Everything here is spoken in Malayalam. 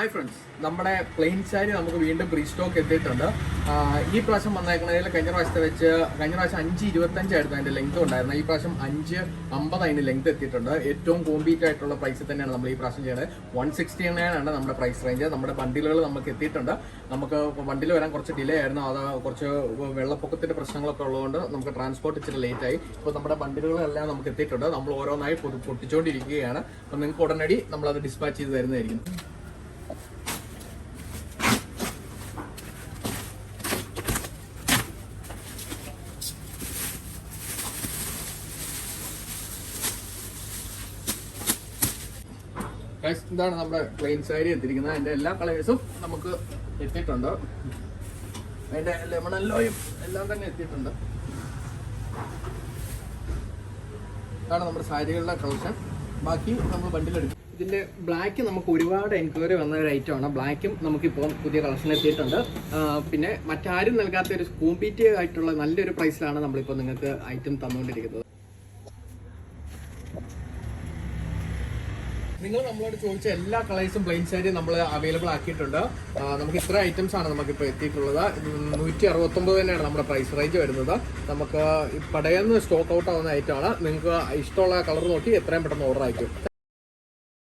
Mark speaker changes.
Speaker 1: ഹായ് ഫ്രണ്ട്സ് നമ്മുടെ പ്ലെയിൻ സാരി നമുക്ക് വീണ്ടും പ്രീ സ്റ്റോക്ക് എത്തിയിട്ടുണ്ട് ഈ പ്രാവശ്യം വന്നേക്കുന്നതിൽ കഴിഞ്ഞ പ്രാവശ്യത്തെ വെച്ച് കഴിഞ്ഞ പ്രാവശ്യം അഞ്ച് ഇരുപത്തഞ്ചായിരുന്നു അതിന്റെ ലെങ്ത് ഉണ്ടായിരുന്നത്. ഈ പ്രാവശ്യം അഞ്ച് അമ്പത് അതിന് ലെങ്ത് എത്തിയിട്ടുണ്ട്. ഏറ്റവും കോമ്പീറ്റ് ആയിട്ടുള്ള പ്രൈസിൽ തന്നെയാണ് നമ്മൾ ഈ പ്രാവശ്യം ചെയ്യുന്നത് വൺ സിക്സ്റ്റി നയൻ ആണ് നമ്മുടെ പ്രൈസ് റേഞ്ച് നമ്മുടെ ബണ്ടിലുകൾ നമുക്ക് എത്തിയിട്ടുണ്ട്. നമുക്ക് വണ്ടിയിൽ വരാൻ കുറച്ച് ഡിലേ ആയിരുന്നു. അത് കുറച്ച് വെള്ളപ്പൊക്കത്തിന്റെ പ്രശ്നങ്ങളൊക്കെ ഉള്ളതുകൊണ്ട് നമുക്ക് ട്രാൻസ്പോർട്ട് ഇച്ചിരി ലേറ്റ് ആയി. ഇപ്പോൾ നമ്മുടെ ബണ്ടിലുകളെല്ലാം നമുക്ക് എത്തിയിട്ടുണ്ട്. നമ്മൾ ഓരോന്നായി പൊട്ടിച്ചുകൊണ്ടിരിക്കുകയാണ് അപ്പം നിങ്ങൾക്ക് ഉടനടി നമ്മളത് ഡിസ്പാച്ച് ചെയ്ത് തരുന്നതായിരിക്കും. Guys, ഇതാണ് നമ്മുടെ പ്ലെയിൻ സാരി എത്തിയിരിക്കുന്നത്. അതിന്റെ എല്ലാ കളേഴ്സും നമുക്ക് എത്തിയിട്ടുണ്ട്. അതിന്റെ ലെമൺ എല്ലോയും എല്ലാം തന്നെ എത്തിയിട്ടുണ്ട്. ഇതാണ് നമ്മുടെ സാരികളുടെ കളക്ഷൻ ബാക്കി നമ്മൾ ബണ്ടിലെടുക്കും ഇതിന്റെ ബ്ലാക്ക് നമുക്ക് ഒരുപാട് എൻക്വയറി വന്ന ഒരു ഐറ്റം ആണ്. ബ്ലാക്കും നമുക്കിപ്പോൾ പുതിയ കളക്ഷൻ എത്തിയിട്ടുണ്ട്. പിന്നെ മറ്റാരും നൽകാത്ത ഒരു കോമ്പീറ്റീവ് ആയിട്ടുള്ള നല്ലൊരു പ്രൈസിലാണ് നമ്മളിപ്പോൾ നിങ്ങൾക്ക് ഐറ്റം തന്നുകൊണ്ടിരിക്കുന്നത്. നിങ്ങൾ നമ്മളോട് ചോദിച്ച എല്ലാ കളേഴ്സും പ്ലെയിൻ സാരി നമ്മൾ അവൈലബിൾ ആക്കിയിട്ടുണ്ട്. നമുക്ക് ഇത്ര ഐറ്റംസ് ആണ് നമുക്ക് നമുക്കിപ്പോൾ എത്തിയിട്ടുള്ളത്. നൂറ്റി അറുപത്തൊമ്പത് തന്നെയാണ് നമ്മുടെ പ്രൈസ് റേഞ്ച് വരുന്നത്. നമുക്ക് പടയെന്ന് സ്റ്റോക്ക് ഔട്ട് ആവുന്ന ഐറ്റമാണ് നിങ്ങൾക്ക് ഇഷ്ടമുള്ള കളർ നോക്കി എത്രയും പെട്ടെന്ന് ഓർഡർ അയക്കും